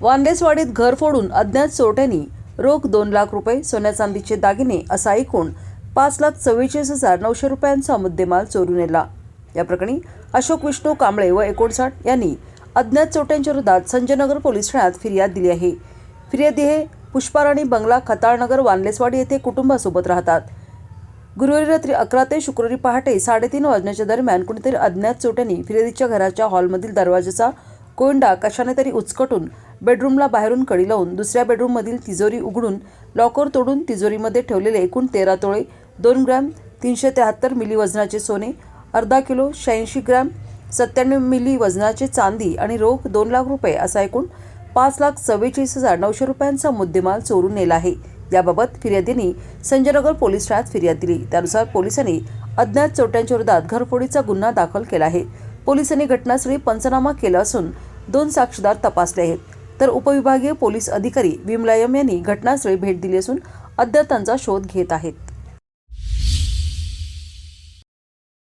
वांदेसवाडीत घर फोडून अज्ञात चोरट्यांनी रोख दोन लाख रुपये सोन्या चांदीचे दागिने असा एकूण पाच लाख चव्वेचाळीस हजार नऊशे रुपयांचा मुद्देमाल चोरून नेला. या प्रकरणी अशोक विष्णू कांबळे व एकोणसाठ यांनी अज्ञात चोट्यांच्या विरोधात संजयनगर पोलीस ठाण्यात फिर्याद दिली आहे. फिर्यादी हे पुष्पाराणी बंगला खताळनगर वानलेसवाडी येथे कुटुंबासोबत राहतात. गुरुवारी रात्री अकरा ते शुक्रवारी पहाटे साडेतीन वाजण्याच्या दरम्यान कुणीतरी अज्ञात चोट्यांनी फिर्यादीच्या घराच्या हॉलमधील दरवाजाचा कोंडा कशाने तरी उचकटून बेडरूमला बाहेरून कडी लावून दुसऱ्या बेडरूममधील तिजोरी उघडून लॉकर तोडून तिजोरीमध्ये ठेवलेले एकूण तेरा तोळे दोन ग्रॅम तीनशे त्र्याहत्तर मिली वजनाचे सोने अर्धा किलो शहाऐंशी ग्रॅम सत्त्याण्णव मिली वजनाचे चांदी आणि रोख दोन लाख रुपये असा एकूण पाच लाख चव्वेचाळीस हजार नऊशे रुपयांचा मुद्देमाल चोरून नेला आहे. याबाबत फिर्यादींनी संजयनगर पोलीस ठाण्यात फिर्याद दिली. त्यानुसार पोलिसांनी अज्ञात चोरट्यांच्या विरोधात घरफोडीचा गुन्हा दाखल केला आहे. पोलिसांनी घटनास्थळी पंचनामा केला असून दोन साक्षीदार तपासले आहेत. तर उपविभागीय पोलीस अधिकारी विमलायम यांनी घटनास्थळी भेट दिली असून अद्याप त्यांचा शोध घेत आहेत.